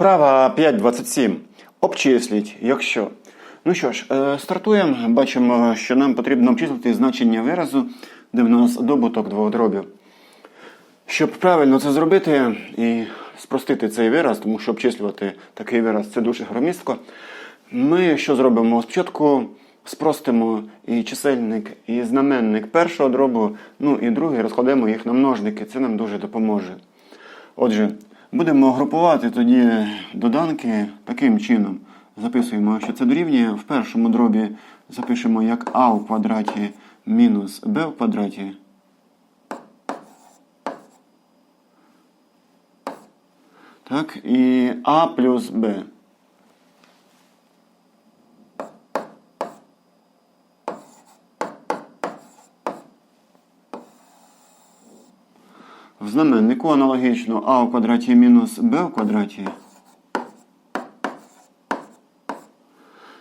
Вправа 5.27. Обчисліть, якщо. Ну що ж, е, стартуємо. Бачимо, що нам потрібно обчислити значення виразу, де в нас добуток двох дробів. Щоб правильно це зробити і спростити цей вираз, тому що обчислювати такий вираз це дуже громістко, ми що зробимо? Спочатку спростимо і чисельник, і знаменник першого дробу, ну і другий розкладемо їх на множники. Це нам дуже допоможе. Отже, будемо групувати тоді доданки таким чином. Записуємо, що це дорівнює. В першому дробі запишемо як а у квадраті мінус Б в квадраті. Так, і а плюс b. В знаменнику аналогічно а у квадраті мінус b в квадраті,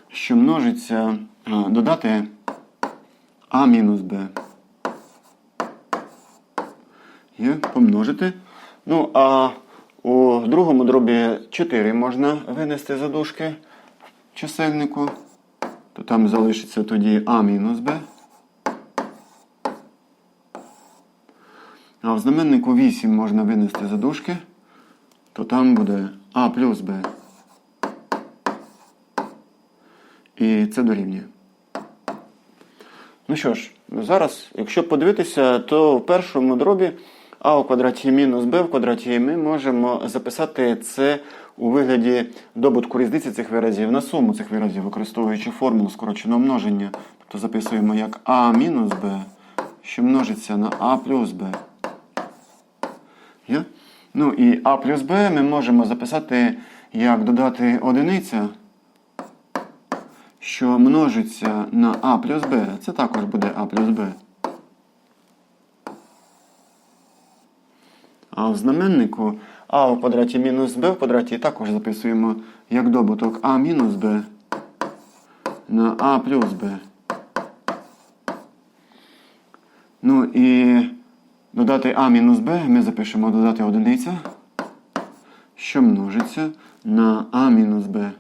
що множиться додати а мінус b. Є помножити. Ну, а у другому дробі 4 можна винести за дужки чисельнику, то там залишиться тоді а мінус b. А в знаменнику 8 можна винести за дужки, то там буде А плюс Б. І це дорівнює. Ну що ж, зараз, якщо подивитися, то в першому дробі А у квадраті мінус Б в квадраті ми можемо записати це у вигляді добутку різниці цих виразів на суму цих виразів, використовуючи формулу скороченого множення. Тобто записуємо як А мінус Б, що множиться на А плюс Б. Є? Ну і А плюс Б ми можемо записати як додати одиниця, що множиться на А плюс Б. Це також буде А плюс Б. А в знаменнику А у квадраті мінус Б в квадраті також записуємо як добуток А мінус Б на А плюс Б. Ну і Додати А мінус Б ми запишемо додати одиниця, що множиться на А мінус Б.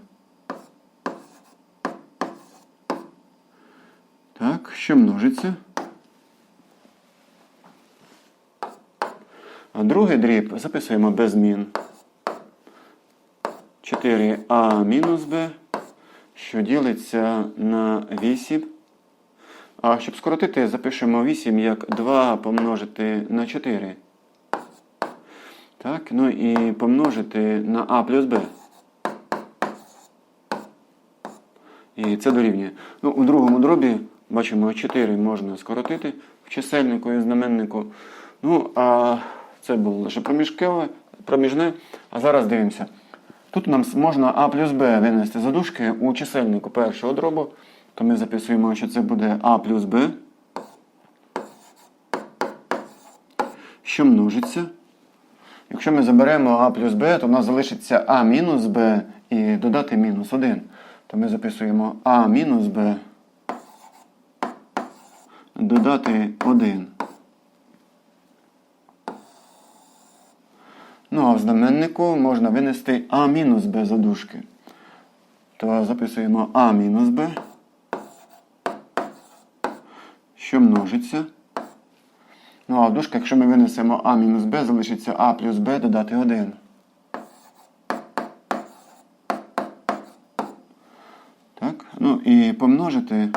Так, що множиться. А другий дріб записуємо без змін. 4А мінус Б, що ділиться на 8. А щоб скоротити, запишемо 8 як 2 помножити на 4. Так, ну і помножити на А плюс Б. І це дорівнює. Ну, у другому дробі, бачимо, 4 можна скоротити в чисельнику і знаменнику. Ну, а це було лише проміжне. А зараз дивимося. Тут нам можна А плюс Б винести за дужки у чисельнику першого дробу то ми записуємо, що це буде А плюс Б, що множиться. Якщо ми заберемо А плюс Б, то в нас залишиться А мінус Б і додати мінус 1. То ми записуємо А мінус Б, додати 1. Ну, а в знаменнику можна винести А мінус Б за дужки. То записуємо А мінус Б. що множиться. Ну, а в дужках, якщо ми винесемо А мінус Б, залишиться А плюс Б додати 1. Так, ну і помножити.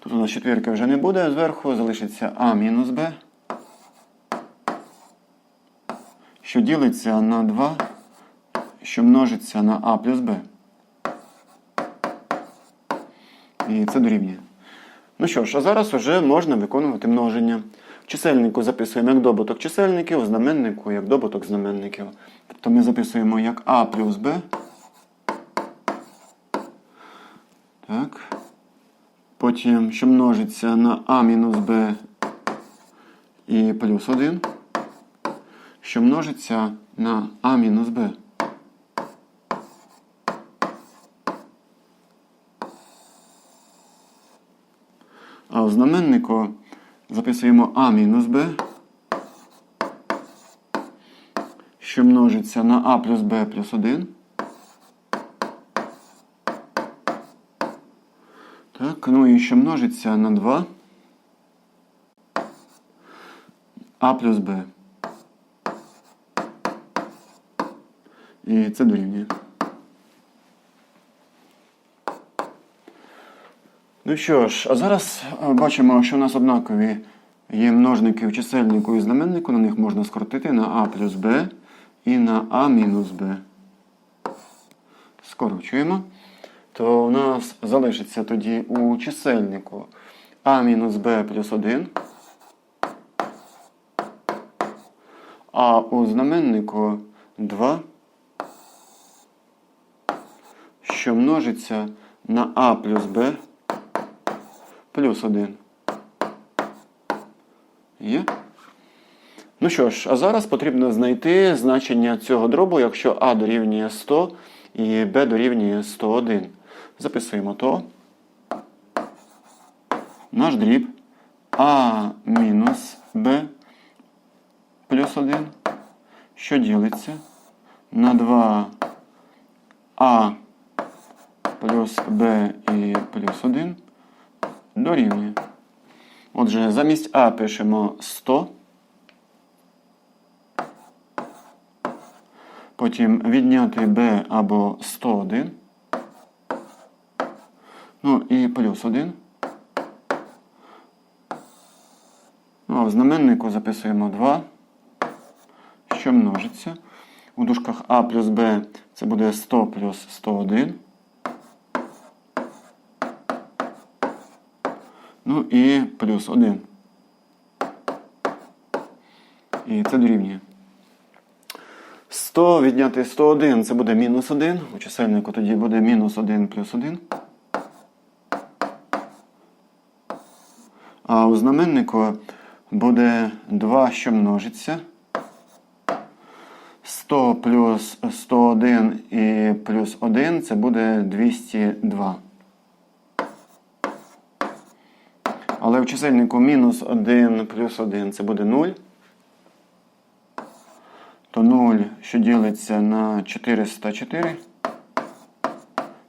Тут у нас четвірки вже не буде, зверху залишиться А мінус Б, що ділиться на 2, що множиться на А плюс Б. І це дорівнює. Ну що ж, а зараз вже можна виконувати множення. В чисельнику записуємо як добуток чисельників, у знаменнику як добуток знаменників. Тобто ми записуємо як А плюс Б. Так. Потім, що множиться на А мінус Б і плюс 1, що множиться на А мінус Б. А знаменнику записуємо А мінус Б, що множиться на А плюс Б плюс 1. Так, ну і що множиться на 2. А плюс Б. І це дорівнює. Ну що ж, а зараз е, бачимо, що у нас однакові є множники в чисельнику і знаменнику. На них можна скоротити на А плюс Б і на А мінус Б. Скорочуємо. То у нас залишиться тоді у чисельнику А мінус Б плюс 1. А у знаменнику 2, що множиться на А плюс Б плюс 1. Є? Ну що ж, а зараз потрібно знайти значення цього дробу, якщо А дорівнює 100 і Б дорівнює 101. Записуємо то. Наш дріб А мінус Б плюс 1, що ділиться на 2 А плюс Б і плюс 1 дорівнює. Отже, замість А пишемо 100. Потім відняти Б або 101. Ну і плюс 1. Ну, а в знаменнику записуємо 2, що множиться. У дужках А плюс Б це буде 100 плюс 101. Ну і плюс 1. І це дорівнює. 100 відняти 101 це буде мінус 1. У чисельнику тоді буде мінус 1 плюс 1. А у знаменнику буде 2, що множиться. 100 плюс 101 і плюс 1 це буде 202. Але в чисельнику мінус 1 плюс 1 це буде 0. То 0, що ділиться на 404,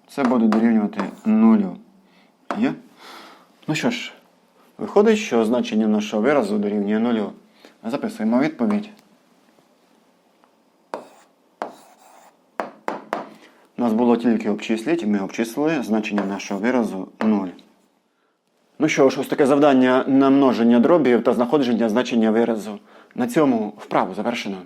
це буде дорівнювати 0. Є? Ну що ж, виходить, що значення нашого виразу дорівнює 0. Записуємо відповідь. У нас було тільки обчисліть, ми обчислили значення нашого виразу 0. Ну що ж, ось таке завдання на множення дробів та знаходження значення виразу. На цьому вправу завершено.